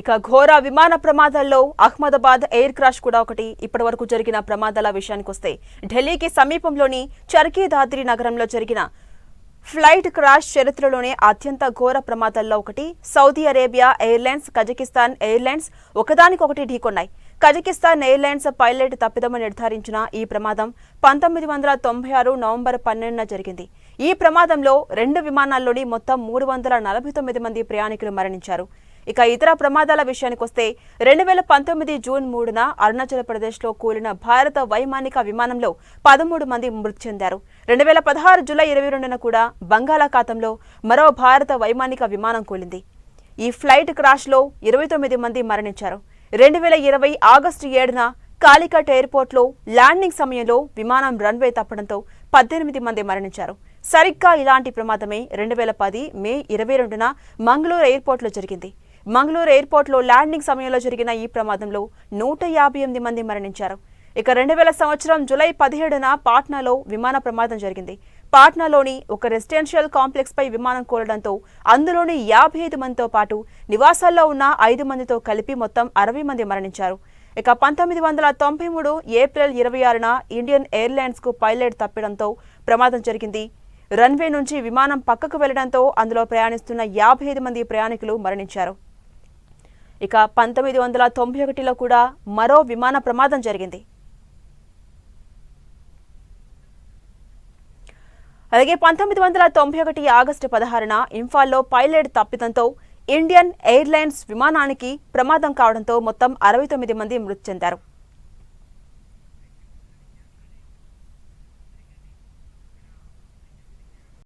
ఇక ఘోర విమాన ప్రమాదాల్లో అహ్మదాబాద్ ఎయిర్ క్రాష్ కూడా ఒకటి. ఇప్పటి వరకు జరిగిన ప్రమాదాల విషయానికి వస్తే ఢిల్లీకి సమీపంలోని చర్కీదాద్రి నగరంలో జరిగిన ఫ్లైట్ క్రాష్ చరిత్రలోనే అత్యంత ఘోర ప్రమాదాల్లో ఒకటి. Saudi Arabia airlines Kazakhstan airlines ఒకదానికొకటి ఢీకొన్నాయి. కజకిస్తాన్ ఎయిర్లైన్స్ పైలట్ తప్పిదమని నిర్ధారించిన ఈ ప్రమాదం పంతొమ్మిది వందల తొంభై ఆరు నవంబర్ పన్నెండున జరిగింది. ఈ ప్రమాదంలో రెండు విమానాల్లోని మొత్తం మూడు వందల నలభై తొమ్మిది మంది ప్రయాణికులు మరణించారు. ఇక ఇతర ప్రమాదాల విషయానికొస్తే రెండు వేల పంతొమ్మిది జూన్ మూడున అరుణాచల్ ప్రదేశ్లో కూలిన భారత వైమానిక విమానంలో పదమూడు మంది మృతి చెందారు. రెండు వేల పదహారు జూలై ఇరవై రెండున కూడా బంగాళాఖాతంలో మరో భారత వైమానిక విమానం కూలింది. ఈ ఫ్లైట్ క్రాష్లో ఇరవై తొమ్మిది మంది మరణించారు. రెండు వేల ఇరవై ఆగస్టు ఏడున కాలికట్ ఎయిర్పోర్ట్లో ల్యాండింగ్ సమయంలో విమానం రన్వే తప్పడంతో పద్దెనిమిది మంది మరణించారు. సరిగ్గా ఇలాంటి ప్రమాదమే రెండు వేల పది మే ఇరవై రెండున మంగళూరు ఎయిర్పోర్ట్లో జరిగింది. మంగళూరు ఎయిర్పోర్ట్లో ల్యాండింగ్ సమయంలో జరిగిన ఈ ప్రమాదంలో నూట యాభై ఎనిమిది మంది మరణించారు. ఇక రెండు వేల సంవత్సరం జూలై పదిహేడున పాట్నాలో విమాన ప్రమాదం జరిగింది. పాట్నాలోని ఒక రెసిడెన్షియల్ కాంప్లెక్స్ పై విమానం కూలడంతో అందులోని యాభై ఐదు మందితో పాటు నివాసాల్లో ఉన్న ఐదు మందితో కలిపి మొత్తం అరవై మంది మరణించారు. ఇక పంతొమ్మిది వందల తొంభై మూడు ఏప్రిల్ ఇరవై ఆరున ఇండియన్ ఎయిర్లైన్స్కు పైలట్ తప్పడంతో ప్రమాదం జరిగింది. రన్వే నుంచి విమానం పక్కకు వెళ్ళడంతో అందులో ప్రయాణిస్తున్న యాభై ఐదు మంది ప్రయాణికులు మరణించారు. ఇక పంతొమ్మిది వందల తొంభై ఒకటిలో కూడా మరో విమాన ప్రమాదం జరిగింది. అలాగే పంతొమ్మిది వందల తొంభై ఒకటి ఆగస్టు పదహారున ఇంఫాల్లో పైలట్ తప్పిదంతో ఇండియన్ ఎయిర్లైన్స్ విమానానికి ప్రమాదం కావడంతో మొత్తం అరవై తొమ్మిది మంది మృతి చెందారు.